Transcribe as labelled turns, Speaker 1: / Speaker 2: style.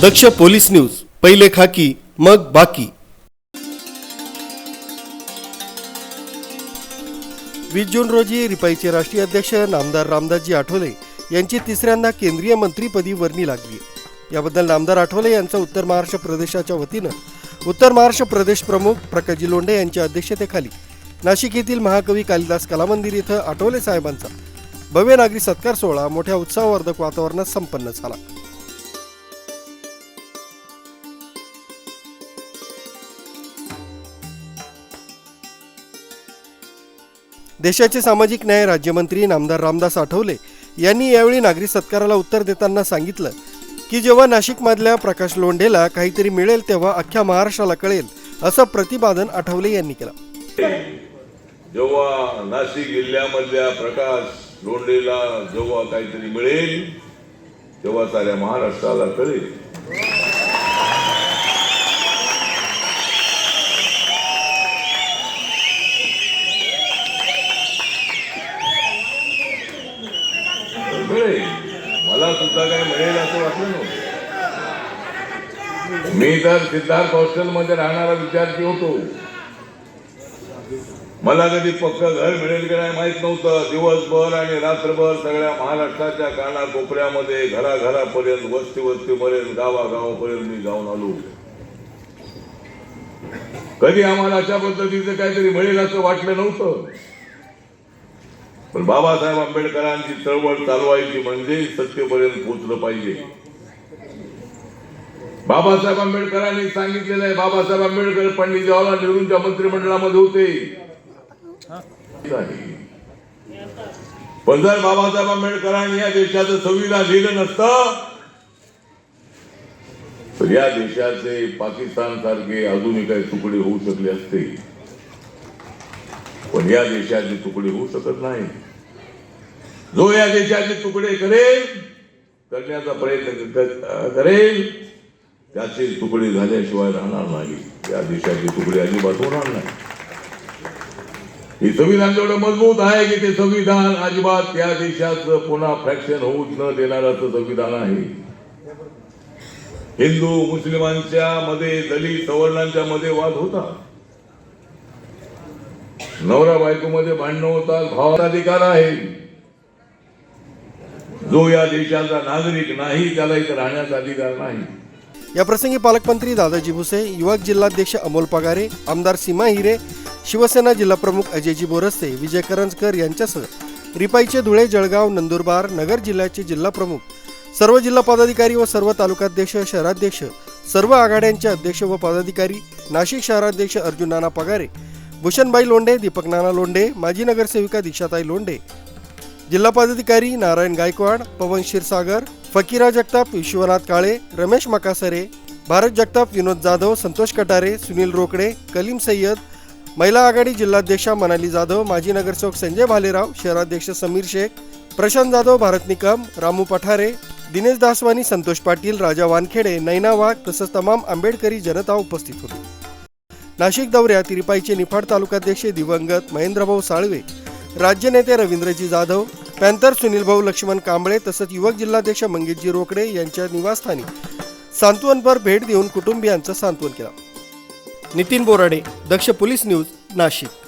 Speaker 1: दक्ष police news पहिले खाकी मग बाकी. वीस जून रोजी रिपाईचे राष्ट्रीय अध्यक्ष नामदार रामदासजी आठवले यांची तिसऱ्यांदा केंद्रीय मंत्रीपदी वर्णी लागली. याबद्दल नामदार आठवले यांचं उत्तर महाराष्ट्र प्रदेशाच्या वतीनं. उत्तर महाराष्ट्र प्रदेश प्रमुख प्रकाशजी लोंढे यांच्या अध्यक्षतेखाली नाशिक येथील महाकवी कालिदास कलामंदिर इथं आठवले साहेबांचा भव्य नागरी सत्कार सोहळा मोठ्या उत्साहवर्धक वातावरणात संपन्न झाला. देशाचे सामाजिक न्याय राज्यमंत्री नामदार रामदास आठवले यांनी यावेळी नागरी सत्काराला उत्तर देताना सांगितलं की जेव्हा नाशिकमधल्या प्रकाश लोंढेला काहीतरी मिळेल तेव्हा अख्ख्या महाराष्ट्राला कळेल असं प्रतिपादन आठवले यांनी केलं.
Speaker 2: जेव्हा नाशिक जिल्ह्यामधल्या प्रकाश लोंढेला जेव्हा काहीतरी मिळेल तेव्हा साऱ्या महाराष्ट्राला कळेल. मिळेल मला सुद्धा काय मिळेल असं वाटलं नव्हतं. मी तर सिद्धार्थ हॉस्टेलमध्ये राहणारा विद्यार्थी होतो. मला कधी पक्क घर मिळेल की नाही माहीत नव्हतं. दिवसभर आणि रात्रभर सगळ्या महाराष्ट्राच्या काना कोपऱ्यामध्ये घराघरापर्यंत वस्ती वस्तीपर्यंत गावागावापर्यंत मी जाऊन आलो. कधी आम्हाला अशा पद्धतीचं काहीतरी मिळेल असं वाटलं नव्हतं. पण बाबासाहेब आंबेडकरांची चळवळ चालवायची म्हणजे सत्तेपर्यंत पोचलं पाहिजे. बाबासाहेब आंबेडकरांनी सांगितलेलं आहे बाबासाहेब आंबेडकर पंडित जवाहरलाल नेहरूंच्या मंत्रिमंडळामध्ये होते. पण जर बाबासाहेब आंबेडकरांनी या देशाचं संविधान लिहिलं नसतं तर या देशाचे पाकिस्तान सारखे अजूनही काही तुकडे होऊ शकले असते. पण या देशाचे तुकडे होऊ शकत नाही जो या देशाचे तुकडे करेल करण्याचा प्रयत्न करेल त्याचे तुकडे झाल्याशिवाय राहणार नाही या देशाचे तुकडे अजिबात होणार नाही हे संविधान जेवढं मजबूत आहे की ते संविधान अजिबात या देशाचं पुन्हा फ्रॅक्शन होऊ न देणारं संविधान आहे हिंदू मुस्लिमांच्या मध्ये दलित सवर्णांच्या मध्ये वाद होता नवरा बायकोमध्ये भांडणं होतात भावाचा अधिकार आहे. जो या देशाचा नागरिक नाही त्याला इथे राहण्याचा अधिकार नाही.
Speaker 1: याप्रसंगी पालकमंत्री दादाजी भुसे युवक जिल्हाध्यक्ष अमोल पगारे आमदार सीमा हिरे शिवसेना जिल्हाप्रमुख अजयजी बोरस्ते विजय करंजकर यांच्यासह रिपाईचे धुळे जळगाव नंदुरबार नगर जिल्ह्याचे जिल्हाप्रमुख सर्व जिल्हा पदाधिकारी व सर्व तालुकाध्यक्ष शहराध्यक्ष सर्व आघाड्यांचे अध्यक्ष व पदाधिकारी नाशिक शहराध्यक्ष अर्जुन नाना पगारे भूषणबाई लोंढे दीपक नाना लोंढे माजी नगरसेविका दीक्षाताई लोंढे. जिल्हा पदाधिकारी नारायण गायकवाड पवन क्षीरसागर फकीरा जगताप विश्वनाथ काळे रमेश मकासरे भारत जगताप विनोद जाधव संतोष कटारे सुनील रोकडे कलीम सय्यद महिला आघाडी जिल्हाध्यक्षा मनाली जाधव माजी नगरसेवक संजय भालेराव शहराध्यक्ष समीर शेख प्रशांत जाधव भारत निकम रामू पठारे दिनेश दासवानी संतोष पाटील राजा वानखेडे नैना वाघ तसंच तमाम आंबेडकरी जनता उपस्थित होती. नाशिक दौऱ्यात रिपाईचे निफाड तालुकाध्यक्ष दिवंगत महेंद्रभाऊ साळवे राज्य नेते रवींद्रजी जाधव पॅन्थर सुनीलभाऊ लक्ष्मण कांबळे तसंच युवक जिल्हाध्यक्ष मंगेशजी रोकडे यांच्या निवासस्थानी सांत्वनपर भेट देऊन कुटुंबियांचं सांत्वन केलं. Nitin Borade Daksh police news Nashik.